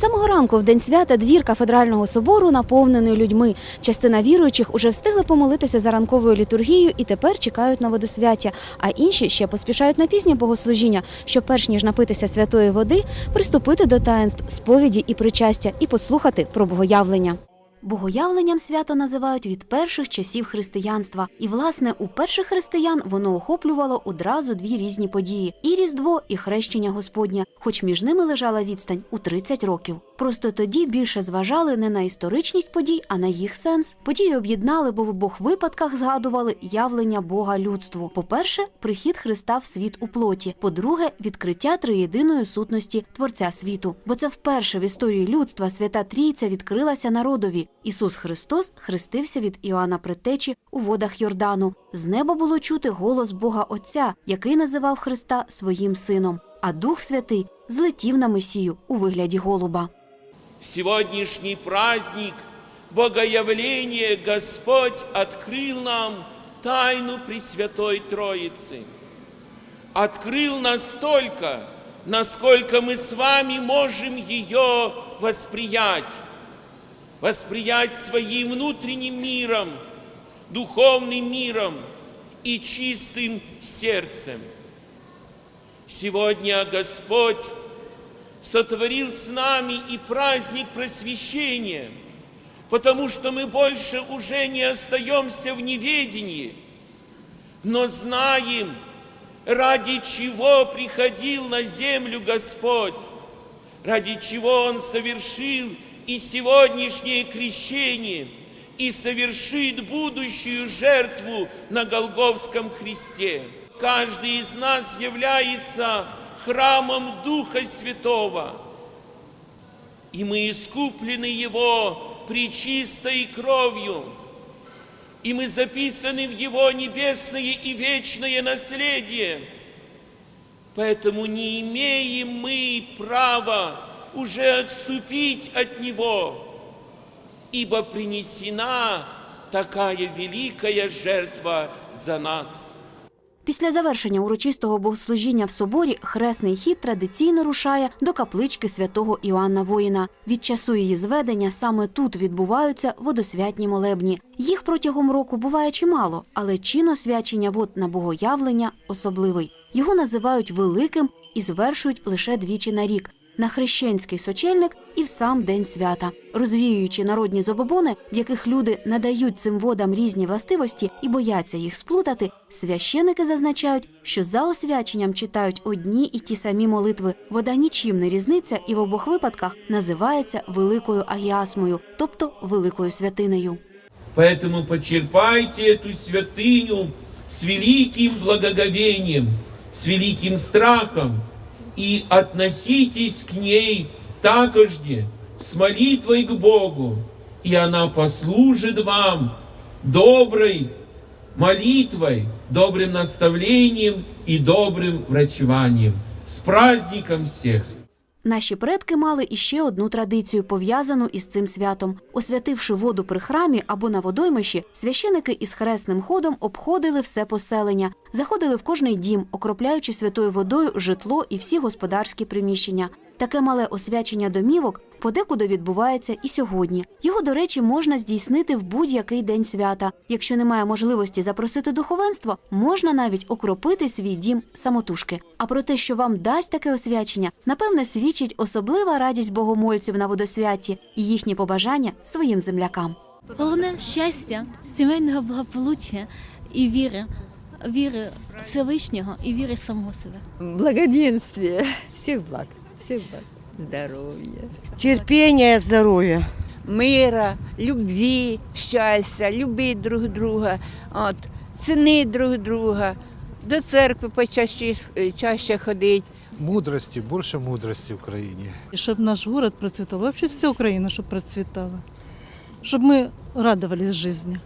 Самого ранку в день свята двір кафедрального собору наповнений людьми. Частина віруючих уже встигли помолитися за ранковою літургією і тепер чекають на водосвяття. А інші ще поспішають на пізнє богослужіння, щоб перш ніж напитися святої води, приступити до таїнств, сповіді і причастя і послухати про богоявлення. Богоявленням свято називають від перших часів християнства, і власне у перших християн воно охоплювало одразу дві різні події: і Різдво, і хрещення Господнє, хоч між ними лежала відстань у 30 років. Просто тоді більше зважали не на історичність подій, а на їх сенс. Події об'єднали, бо в обох випадках згадували явлення Бога людству. По-перше, прихід Христа в світ у плоті. По-друге, відкриття триєдиної сутності Творця світу. Бо це вперше в історії людства свята Трійця відкрилася народові. Ісус Христос хрестився від Іоанна Предтечі у водах Йордану. З неба було чути голос Бога Отця, який називав Христа своїм сином. А Дух Святий злетів на Месію у вигляді голуба. В сегодняшний праздник Богоявления Господь открыл нам тайну Пресвятой Троицы. Открыл настолько, насколько мы с вами можем ее восприять. Восприять своим внутренним миром, духовным миром и чистым сердцем. Сегодня Господь сотворил с нами и праздник просвещения, потому что мы больше уже не остаемся в неведении, но знаем, ради чего приходил на землю Господь, ради чего Он совершил и сегодняшнее крещение, и совершит будущую жертву на Голговском Христе. Каждый из нас является храмом Духа Святого, и мы искуплены Его причистой кровью, и мы записаны в Его небесное и вечное наследие. Поэтому не имеем мы права уже отступить от Него, ибо принесена такая великая жертва за нас. Після завершення урочистого богослужіння в соборі хресний хід традиційно рушає до каплички святого Іоанна Воїна. Від часу її зведення саме тут відбуваються водосвятні молебні. Їх протягом року буває чимало, але чин освячення вод на богоявлення особливий. Його називають великим і звершують лише двічі на рік На хрещенський сочельник і в сам день свята, розвіюючи народні забобони, в яких люди надають цим водам різні властивості і бояться їх сплутати, священики зазначають, що за освяченням читають одні і ті самі молитви. Вода нічим не різниця і в обох випадках називається великою агіасмою, тобто великою святинею. Поэтому почерпайте эту святыню с великим благоговением, с великим страхом и относитесь к ней такожде с молитвой к Богу, и она послужит вам доброй молитвой, добрым наставлением и добрым врачеванием. С праздником всех! Наші предки мали іще одну традицію, пов'язану із цим святом. Освятивши воду при храмі або на водоймищі, священики із хресним ходом обходили все поселення, заходили в кожний дім, окропляючи святою водою житло і всі господарські приміщення. Таке мале освячення домівок подекуди відбувається і сьогодні. Його, до речі, можна здійснити в будь-який день свята. Якщо немає можливості запросити духовенство, можна навіть окропити свій дім самотужки. А про те, що вам дасть таке освячення, напевне, свідчить особлива радість богомольців на водосвяті і їхні побажання своїм землякам. Головне щастя, сімейного благополуччя і віри, віри Всевишнього і віри самого себе. благоденствия, всех благ, всех благ, здоровья. терпения, здоровья. мира, любві, щастя, любити друг друга, от, ціни друг друга, до церкви почаще чаще ходити. мудрости, больше мудрости в країні. І щоб наш город процвітав, вообще вся Україна, щоб процвітала. Щоб ми радувались житті.